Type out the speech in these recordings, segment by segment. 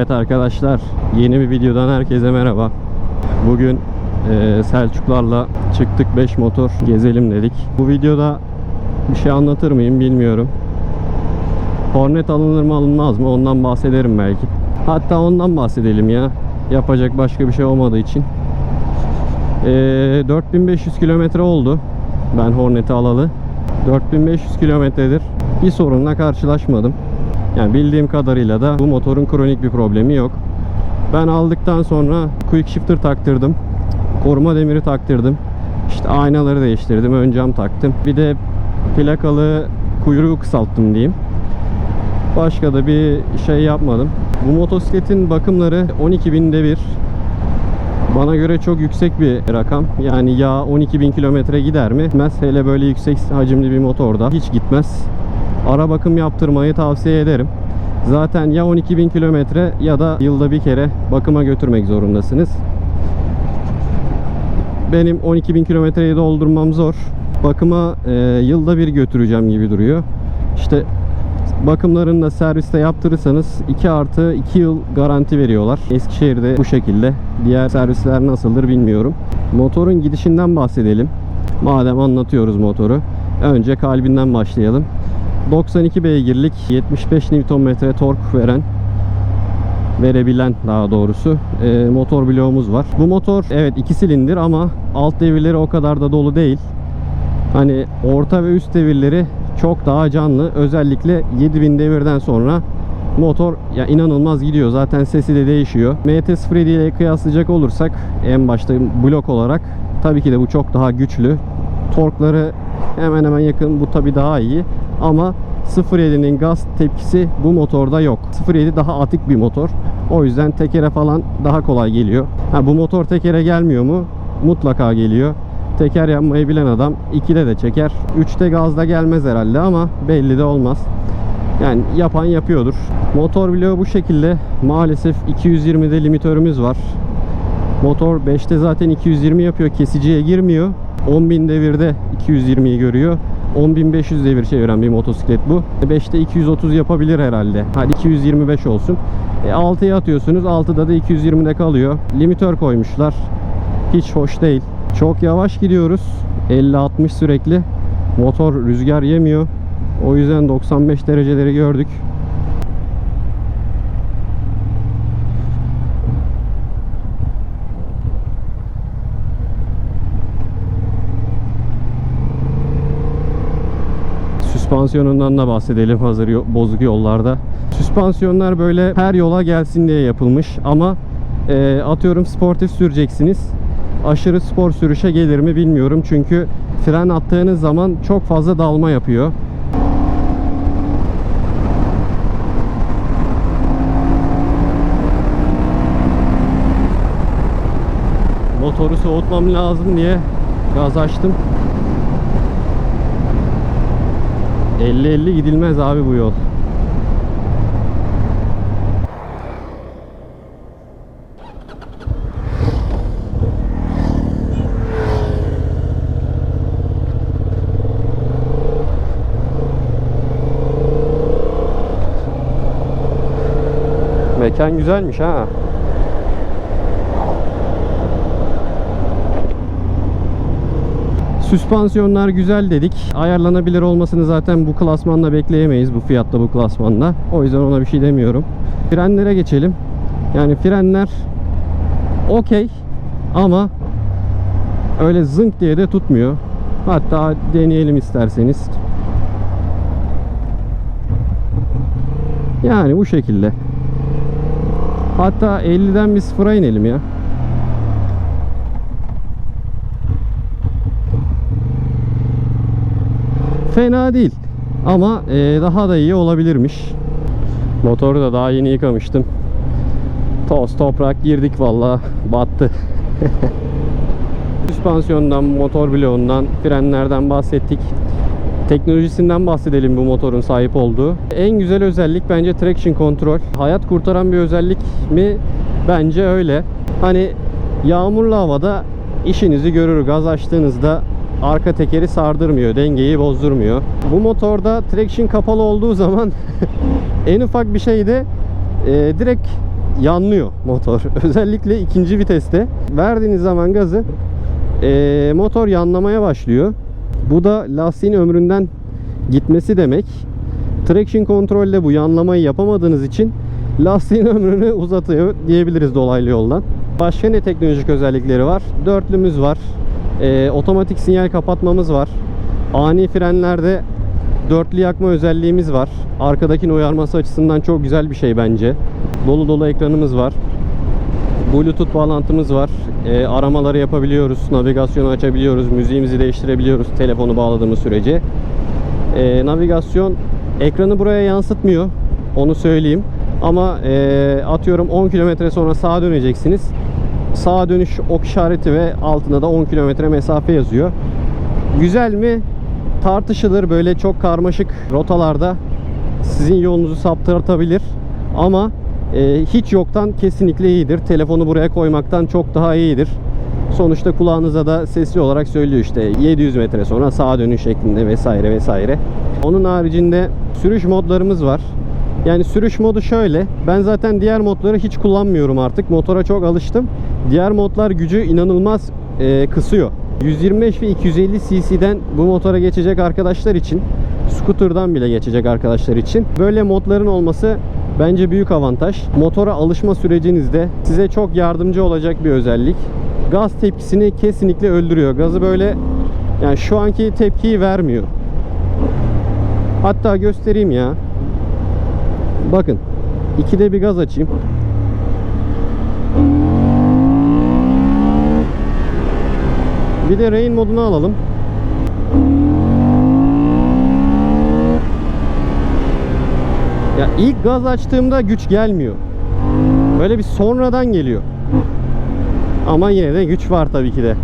Evet arkadaşlar yeni bir videodan herkese merhaba. Bugün e, Selçuklarla çıktık 5 motor gezelim dedik. Bu videoda bir şey anlatır mıyım bilmiyorum. Hornet alınır mı alınmaz mı ondan bahsederim belki. Hatta ondan bahsedelim ya. Yapacak başka bir şey olmadığı için. E, 4500 kilometre oldu ben Hornet'i alalı. 4500 kilometredir bir sorunla karşılaşmadım. Yani bildiğim kadarıyla da bu motorun kronik bir problemi yok. Ben aldıktan sonra quick shifter taktırdım. Koruma demiri taktırdım. İşte aynaları değiştirdim. Ön cam taktım. Bir de plakalı kuyruğu kısalttım diyeyim. Başka da bir şey yapmadım. Bu motosikletin bakımları 12 binde bir. Bana göre çok yüksek bir rakam. Yani ya 12.000 kilometre gider mi? Gitmez. Hele böyle yüksek hacimli bir motorda hiç gitmez. Ara bakım yaptırmayı tavsiye ederim. Zaten ya 12.000 kilometre ya da yılda bir kere bakıma götürmek zorundasınız. Benim 12.000 kilometreyi doldurmam zor. Bakıma e, yılda bir götüreceğim gibi duruyor. İşte bakımlarını da serviste yaptırırsanız 2 artı 2 yıl garanti veriyorlar. Eskişehir'de bu şekilde. Diğer servisler nasıldır bilmiyorum. Motorun gidişinden bahsedelim. Madem anlatıyoruz motoru. Önce kalbinden başlayalım. 92 beygirlik 75 Nm tork veren verebilen daha doğrusu e, motor bloğumuz var. Bu motor evet 2 silindir ama alt devirleri o kadar da dolu değil. Hani orta ve üst devirleri çok daha canlı. Özellikle 7000 devirden sonra motor ya inanılmaz gidiyor. Zaten sesi de değişiyor. MT-07 ile kıyaslayacak olursak en başta blok olarak tabii ki de bu çok daha güçlü. Torkları hemen hemen yakın. Bu tabii daha iyi. Ama 07'nin gaz tepkisi bu motorda yok. 07 daha atik bir motor. O yüzden tekere falan daha kolay geliyor. Ha, bu motor tekere gelmiyor mu? Mutlaka geliyor. Teker yapmayı bilen adam 2'de de çeker. 3'te gazda gelmez herhalde ama belli de olmaz. Yani yapan yapıyordur. Motor bloğu bu şekilde. Maalesef 220'de limitörümüz var. Motor 5'te zaten 220 yapıyor. Kesiciye girmiyor. 10.000 devirde 220'yi görüyor. 10.500 devir çeviren bir motosiklet bu. 5'te 230 yapabilir herhalde. Hadi 225 olsun. E 6'ya atıyorsunuz. 6'da da 220'de kalıyor. Limitör koymuşlar. Hiç hoş değil. Çok yavaş gidiyoruz. 50-60 sürekli. Motor rüzgar yemiyor. O yüzden 95 dereceleri gördük. Süspansiyonundan da bahsedelim hazır bozuk yollarda. Süspansiyonlar böyle her yola gelsin diye yapılmış ama e, atıyorum sportif süreceksiniz. Aşırı spor sürüşe gelir mi bilmiyorum çünkü fren attığınız zaman çok fazla dalma yapıyor. Motoru soğutmam lazım diye gaz açtım. 50-50 gidilmez abi bu yol. Mekan güzelmiş ha. Süspansiyonlar güzel dedik. Ayarlanabilir olmasını zaten bu klasmanda bekleyemeyiz. Bu fiyatta bu klasmanda. O yüzden ona bir şey demiyorum. Frenlere geçelim. Yani frenler okey ama öyle zınk diye de tutmuyor. Hatta deneyelim isterseniz. Yani bu şekilde. Hatta 50'den bir sıfıra inelim ya. Fena değil. Ama e, daha da iyi olabilirmiş. Motoru da daha yeni yıkamıştım. Toz toprak girdik valla battı. Süspansiyondan, motor bloğundan, frenlerden bahsettik. Teknolojisinden bahsedelim bu motorun sahip olduğu. En güzel özellik bence traction control. Hayat kurtaran bir özellik mi? Bence öyle. Hani yağmurlu havada işinizi görür. Gaz açtığınızda arka tekeri sardırmıyor, dengeyi bozdurmuyor. Bu motorda traction kapalı olduğu zaman en ufak bir şeyde e, direkt yanlıyor motor. Özellikle ikinci viteste verdiğiniz zaman gazı eee, motor yanlamaya başlıyor. Bu da lastiğin ömründen gitmesi demek. Traction kontrolde bu yanlamayı yapamadığınız için lastiğin ömrünü uzatıyor diyebiliriz dolaylı yoldan. Başka ne teknolojik özellikleri var? Dörtlümüz var. Eee, otomatik sinyal kapatmamız var. Ani frenlerde dörtlü yakma özelliğimiz var. Arkadakini uyarması açısından çok güzel bir şey bence. Dolu dolu ekranımız var. Bluetooth bağlantımız var. Ee, aramaları yapabiliyoruz, navigasyonu açabiliyoruz, müziğimizi değiştirebiliyoruz telefonu bağladığımız sürece. Ee, navigasyon ekranı buraya yansıtmıyor. Onu söyleyeyim. Ama ee, atıyorum 10 kilometre sonra sağa döneceksiniz. Sağa dönüş ok işareti ve altında da 10 kilometre mesafe yazıyor. Güzel mi? Tartışılır. Böyle çok karmaşık rotalarda sizin yolunuzu saptırtabilir. Ama e, hiç yoktan kesinlikle iyidir. Telefonu buraya koymaktan çok daha iyidir. Sonuçta kulağınıza da sesli olarak söylüyor işte 700 metre sonra sağa dönüş şeklinde vesaire vesaire. Onun haricinde sürüş modlarımız var. Yani sürüş modu şöyle. Ben zaten diğer modları hiç kullanmıyorum artık. Motora çok alıştım. Diğer modlar gücü inanılmaz e, kısıyor. 125 ve 250 cc'den bu motora geçecek arkadaşlar için, scooter'dan bile geçecek arkadaşlar için böyle modların olması bence büyük avantaj. Motora alışma sürecinizde size çok yardımcı olacak bir özellik. Gaz tepkisini kesinlikle öldürüyor. Gazı böyle yani şu anki tepkiyi vermiyor. Hatta göstereyim ya. Bakın. ikide bir gaz açayım. Bir de rain modunu alalım. Ya ilk gaz açtığımda güç gelmiyor. Böyle bir sonradan geliyor. Ama yine de güç var tabii ki de.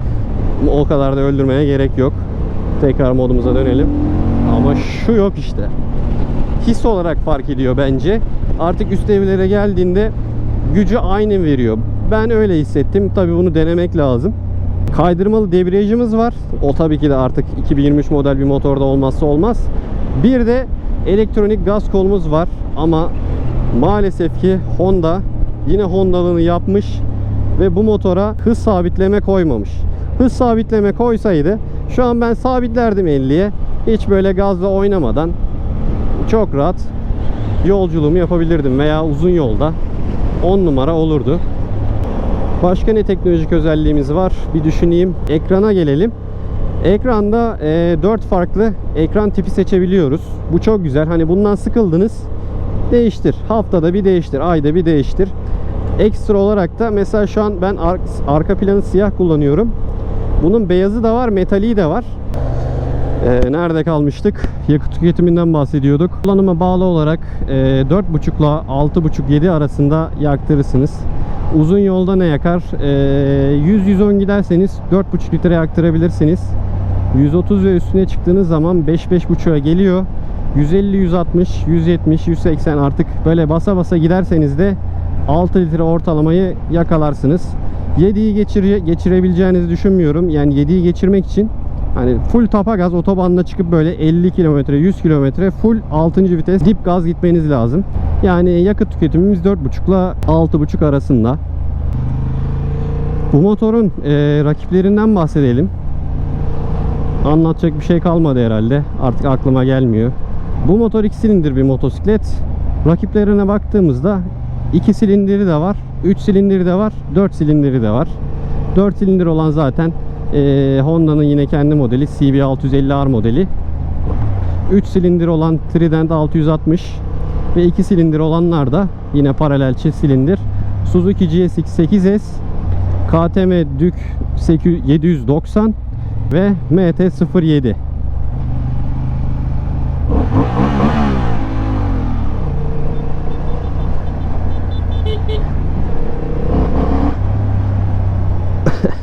O kadar da öldürmeye gerek yok. Tekrar modumuza dönelim. Ama şu yok işte. His olarak fark ediyor bence. Artık üst evlere geldiğinde gücü aynı veriyor. Ben öyle hissettim. Tabii bunu denemek lazım. Kaydırmalı debriyajımız var. O tabii ki de artık 2023 model bir motorda olmazsa olmaz. Bir de elektronik gaz kolumuz var ama maalesef ki Honda yine Honda'lığını yapmış ve bu motora hız sabitleme koymamış. Hız sabitleme koysaydı şu an ben sabitlerdim 50'ye. Hiç böyle gazla oynamadan çok rahat yolculuğumu yapabilirdim veya uzun yolda 10 numara olurdu. Başka ne teknolojik özelliğimiz var? Bir düşüneyim. Ekrana gelelim. Ekranda e, 4 farklı ekran tipi seçebiliyoruz. Bu çok güzel. Hani bundan sıkıldınız. Değiştir. Haftada bir değiştir. Ayda bir değiştir. Ekstra olarak da mesela şu an ben ar- arka planı siyah kullanıyorum. Bunun beyazı da var, metaliği de var. Ee, nerede kalmıştık? Yakıt tüketiminden bahsediyorduk. Kullanıma bağlı olarak e, 4.5 ile 6.5-7 arasında yaktırırsınız. Uzun yolda ne yakar? E, 100-110 giderseniz 4.5 litre yaktırabilirsiniz. 130 ve üstüne çıktığınız zaman 5-5.5'a geliyor. 150, 160, 170, 180 artık böyle basa basa giderseniz de 6 litre ortalamayı yakalarsınız. 7'yi geçire, geçirebileceğinizi düşünmüyorum. Yani 7'yi geçirmek için Hani full tapa gaz otobanla çıkıp böyle 50 kilometre 100 kilometre full 6. vites dip gaz gitmeniz lazım. Yani yakıt tüketimimiz 4.5 ile 6.5 arasında. Bu motorun e, rakiplerinden bahsedelim. Anlatacak bir şey kalmadı herhalde. Artık aklıma gelmiyor. Bu motor 2 silindir bir motosiklet. Rakiplerine baktığımızda 2 silindiri de var, 3 silindiri de var, 4 silindiri de var. 4 silindir olan zaten ee, Honda'nın yine kendi modeli CB650R modeli. 3 silindir olan Trident 660 ve 2 silindir olanlar da yine paralel çift silindir. Suzuki GSX 8S KTM Dük 790 ve MT-07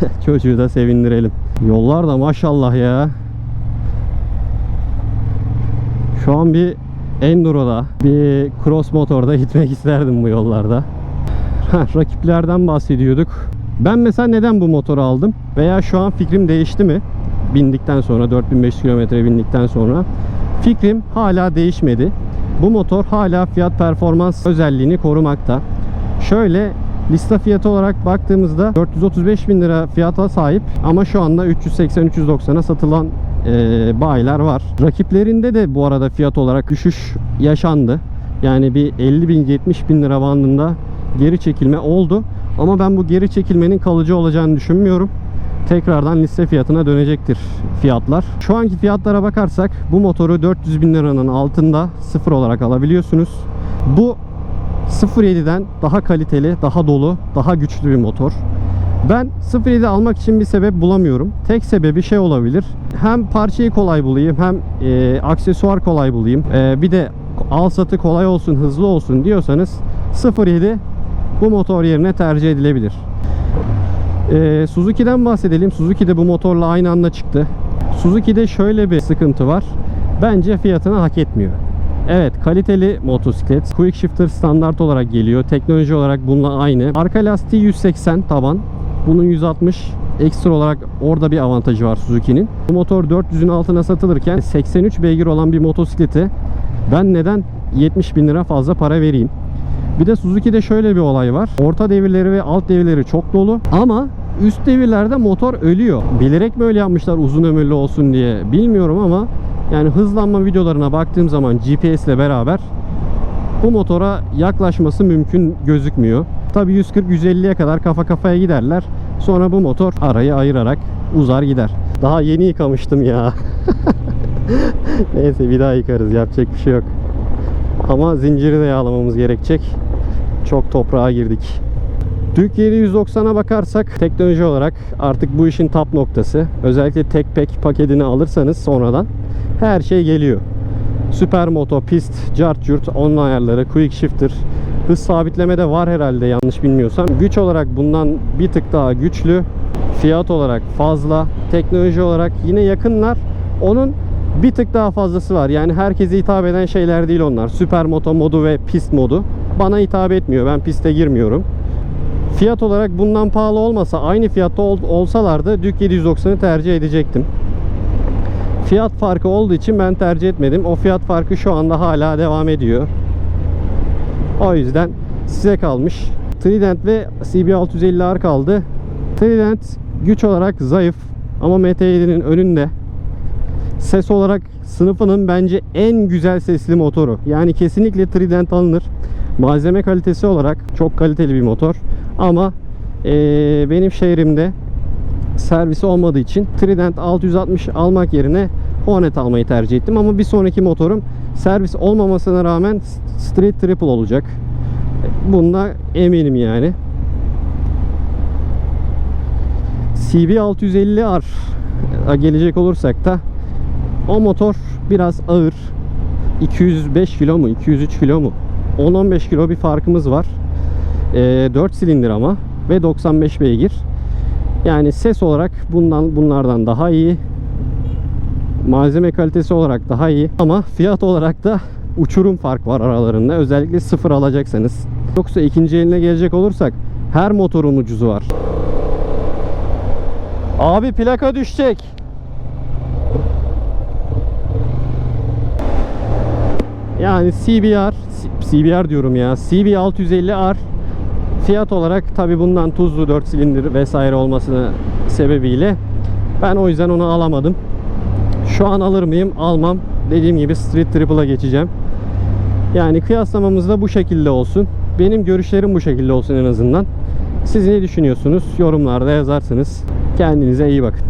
Çocuğu da sevindirelim. Yollar da maşallah ya. Şu an bir Enduro'da, bir cross motorda gitmek isterdim bu yollarda. Rakiplerden bahsediyorduk. Ben mesela neden bu motoru aldım? Veya şu an fikrim değişti mi? Bindikten sonra, 4500 kilometre bindikten sonra. Fikrim hala değişmedi. Bu motor hala fiyat performans özelliğini korumakta. Şöyle liste fiyatı olarak baktığımızda 435 bin lira fiyata sahip ama şu anda 380-390'a satılan e, bayiler var. Rakiplerinde de bu arada fiyat olarak düşüş yaşandı. Yani bir 50 bin 70 bin lira bandında geri çekilme oldu. Ama ben bu geri çekilmenin kalıcı olacağını düşünmüyorum. Tekrardan liste fiyatına dönecektir fiyatlar. Şu anki fiyatlara bakarsak bu motoru 400 bin liranın altında sıfır olarak alabiliyorsunuz. Bu 07'den daha kaliteli, daha dolu, daha güçlü bir motor. Ben 07 almak için bir sebep bulamıyorum. Tek sebebi şey olabilir. Hem parçayı kolay bulayım hem e, aksesuar kolay bulayım. E, bir de al satı kolay olsun, hızlı olsun diyorsanız 07 bu motor yerine tercih edilebilir. E, Suzuki'den bahsedelim. Suzuki de bu motorla aynı anda çıktı. Suzuki'de şöyle bir sıkıntı var. Bence fiyatını hak etmiyor. Evet kaliteli motosiklet. Quick Shifter standart olarak geliyor. Teknoloji olarak bununla aynı. Arka lastiği 180 taban. Bunun 160 ekstra olarak orada bir avantajı var Suzuki'nin. Bu motor 400'ün altına satılırken 83 beygir olan bir motosiklete ben neden 70 bin lira fazla para vereyim? Bir de Suzuki'de şöyle bir olay var. Orta devirleri ve alt devirleri çok dolu ama üst devirlerde motor ölüyor. Bilerek böyle yapmışlar uzun ömürlü olsun diye bilmiyorum ama yani hızlanma videolarına baktığım zaman GPS ile beraber bu motora yaklaşması mümkün gözükmüyor. Tabi 140-150'ye kadar kafa kafaya giderler. Sonra bu motor arayı ayırarak uzar gider. Daha yeni yıkamıştım ya. Neyse bir daha yıkarız yapacak bir şey yok. Ama zinciri de yağlamamız gerekecek. Çok toprağa girdik. Duke 790'a bakarsak teknoloji olarak artık bu işin tap noktası. Özellikle tek pack paketini alırsanız sonradan her şey geliyor. Süper moto, pist, cart curt, onun ayarları, quick shifter, hız sabitleme de var herhalde yanlış bilmiyorsam. Güç olarak bundan bir tık daha güçlü. Fiyat olarak fazla. Teknoloji olarak yine yakınlar. Onun bir tık daha fazlası var. Yani herkese hitap eden şeyler değil onlar. Süper moto modu ve pist modu. Bana hitap etmiyor. Ben piste girmiyorum. Fiyat olarak bundan pahalı olmasa aynı fiyatta ol, olsalardı Duke 790'ı tercih edecektim. Fiyat farkı olduğu için ben tercih etmedim. O fiyat farkı şu anda hala devam ediyor. O yüzden size kalmış. Trident ve CB650R kaldı. Trident güç olarak zayıf ama MT7'nin önünde. Ses olarak sınıfının bence en güzel sesli motoru. Yani kesinlikle Trident alınır. Malzeme kalitesi olarak çok kaliteli bir motor. Ama eee, benim şehrimde servisi olmadığı için Trident 660 almak yerine Hornet almayı tercih ettim. Ama bir sonraki motorum servis olmamasına rağmen Street Triple olacak. Bunda eminim yani. CB650R gelecek olursak da o motor biraz ağır. 205 kilo mu? 203 kilo mu? 10-15 kilo bir farkımız var. Ee, 4 silindir ama ve 95 beygir. Yani ses olarak bundan bunlardan daha iyi. Malzeme kalitesi olarak daha iyi ama fiyat olarak da uçurum fark var aralarında. Özellikle sıfır alacaksanız. Yoksa ikinci eline gelecek olursak her motorun ucuzu var. Abi plaka düşecek. Yani CBR, CBR diyorum ya. CB650R fiyat olarak tabi bundan tuzlu 4 silindir vesaire olmasına sebebiyle ben o yüzden onu alamadım. Şu an alır mıyım? Almam. Dediğim gibi Street Triple'a geçeceğim. Yani kıyaslamamız da bu şekilde olsun. Benim görüşlerim bu şekilde olsun en azından. Siz ne düşünüyorsunuz? Yorumlarda yazarsınız. Kendinize iyi bakın.